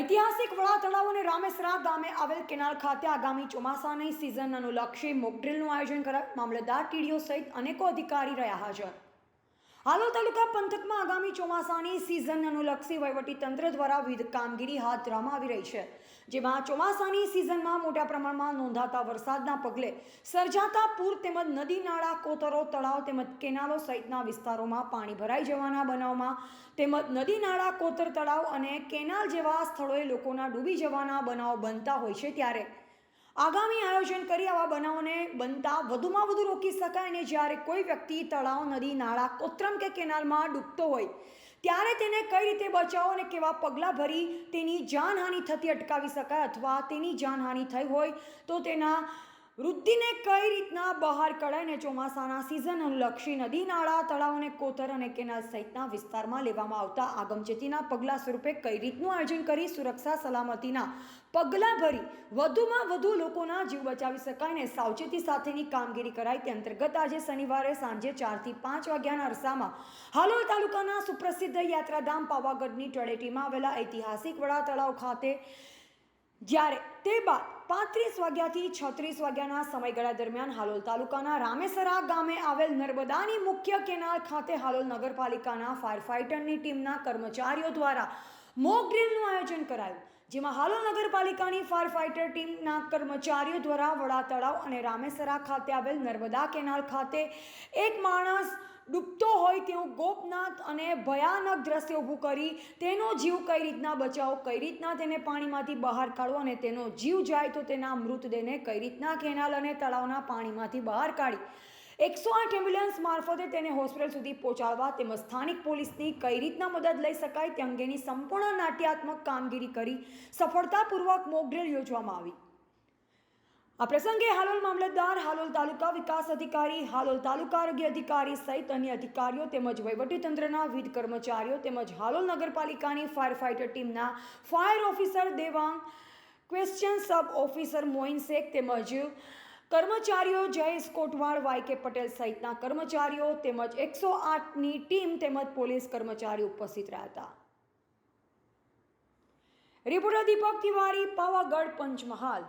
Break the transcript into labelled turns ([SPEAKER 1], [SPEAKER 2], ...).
[SPEAKER 1] ઐતિહાસિક વડા તળાવ અને રામેસરા ગામે આવેલ કેનાલ ખાતે આગામી ચોમાસાની સિઝન અનુલક્ષી મોકડ્રીલનું આયોજન કરાયું. મામલતદાર ટીડીઓ સહિત અનેકો અધિકારી રહ્યા હાજર. હાલોલ તાલુકા પંથકમાં આગામી ચોમાસાની સિઝન અનુલક્ષી વહીવટી તંત્ર દ્વારા વિવિધ કામગીરી હાથ ધરવામાં આવી રહી છે. જેમાં ચોમાસાની સિઝનમાં મોટા પ્રમાણમાં નોંધાતા વરસાદના પગલે સર્જાતા પૂર તેમજ નદી, નાળા, કોતરો, તળાવ તેમજ કેનાલો સહિતના વિસ્તારોમાં પાણી ભરાઈ જવાના બનાવમાં તેમજ નદી, નાળા, કોતર, તળાવ અને કેનાલ જેવા સ્થળોએ લોકોના ડૂબી જવાના બનાવ બનતા હોય છે ત્યારે આગામી આયોજન કરી આવા બનાવોને બનતા વધુમાં વધુ રોકી શકાય અને જ્યારે કોઈ વ્યક્તિ તળાવ, નદી, નાળા, કોત્રમ કે કેનાલમાં ડૂબતો હોય, ત્યારે તેને કઈ રીતે બચાવો અને કેવા પગલાં ભરી તેની જાનહાનિ થતી અટકાવી શકાય અથવા તેની જાનહાનિ થઈ હોય તો તેના વૃદ્ધિને કઈ રીતના બહાર કઢાય અને ચોમાસાના સિઝન અનુલક્ષી નદી, નાળા તળાવ અને કોતર અને કેનાલ સહિતના વિસ્તારમાં લેવામાં આવતા આગમચેતીના પગલાં સ્વરૂપે કઈ રીતનું આયોજન કરી સુરક્ષા સલામતીના પગલાં ભરી વધુમાં વધુ લોકોના જીવ બચાવી શકાય અને સાવચેતી સાથેની કામગીરી કરાય તે અંતર્ગત આજે શનિવારે સાંજે ચારથી પાંચ વાગ્યાના અરસામાં હાલોલ તાલુકાના સુપ્રસિદ્ધ યાત્રાધામ પાવાગઢની તળેટીમાં આવેલા ઐતિહાસિક વડા તળાવ ખાતે જ્યારે તે બાદ પાંત્રીસ વાગ્યાથી છત્રીસ વાગ્યાના સમયગાળા દરમિયાન હાલોલ તાલુકાના રામેસરા ગામે આવેલ નર્મદાની મુખ્ય કેનાલ ખાતે હાલોલ નગરપાલિકાના ફાયર ફાઇટરની ટીમના કર્મચારીઓ દ્વારા મોક ડ્રીલનું આયોજન કરાયું. જેમાં હાલોલ નગરપાલિકાની ફાયર ફાઇટર ટીમના કર્મચારીઓ દ્વારા વડા તળાવ અને રામેસરા ખાતે આવેલ નર્મદા કેનાલ ખાતે એક માણસ ડૂબતો હોય તેવું ગોપનાથ અને ભયાનક દ્રશ્ય ઊભું કરી તેનો જીવ કઈ રીતના બચાવો, કઈ રીતના તેને પાણીમાંથી બહાર કાઢવો અને તેનો જીવ જાય તો તેના મૃતદેહને કઈ રીતના કેનાલ અને તળાવના પાણીમાંથી બહાર કાઢી એકસો આઠ એમ્બ્યુલન્સ મારફતે તેને હોસ્પિટલ સુધી પહોંચાડવા તેમજ સ્થાનિક પોલીસની કઈ રીતના મદદ લઈ શકાય તે અંગેની સંપૂર્ણ નાટ્યાત્મક કામગીરી કરી સફળતાપૂર્વક મોકડ્રીલ યોજવામાં આવી. આ પ્રસંગે હાલોલ મામલતદાર, હાલોલ તાલુકા વિકાસ અધિકારી, હાલોલ તાલુકા આરોગ્ય અધિકારી સહિત અન્ય અધિકારીઓ તેમજ વહીવટીતંત્રના વિવિધ કર્મચારીઓ તેમજ હાલોલ નગરપાલિકાની ફાયર ફાઇટર ટીમના ફાયર ઓફિસર દેવાંગ ક્વેશ્ચન સબ ઓફિસર મોઇન શેખ તેમજ કર્મચારીઓ જયેશ કોટવાળ વાય કે પટેલ સહિતના કર્મચારીઓ તેમજ એકસો આઠની ટીમ તેમજ પોલીસ કર્મચારી ઉપસ્થિત રહ્યા હતા. રિપોર્ટર દીપક તિવારી, પાવાગઢ, પંચમહાલ.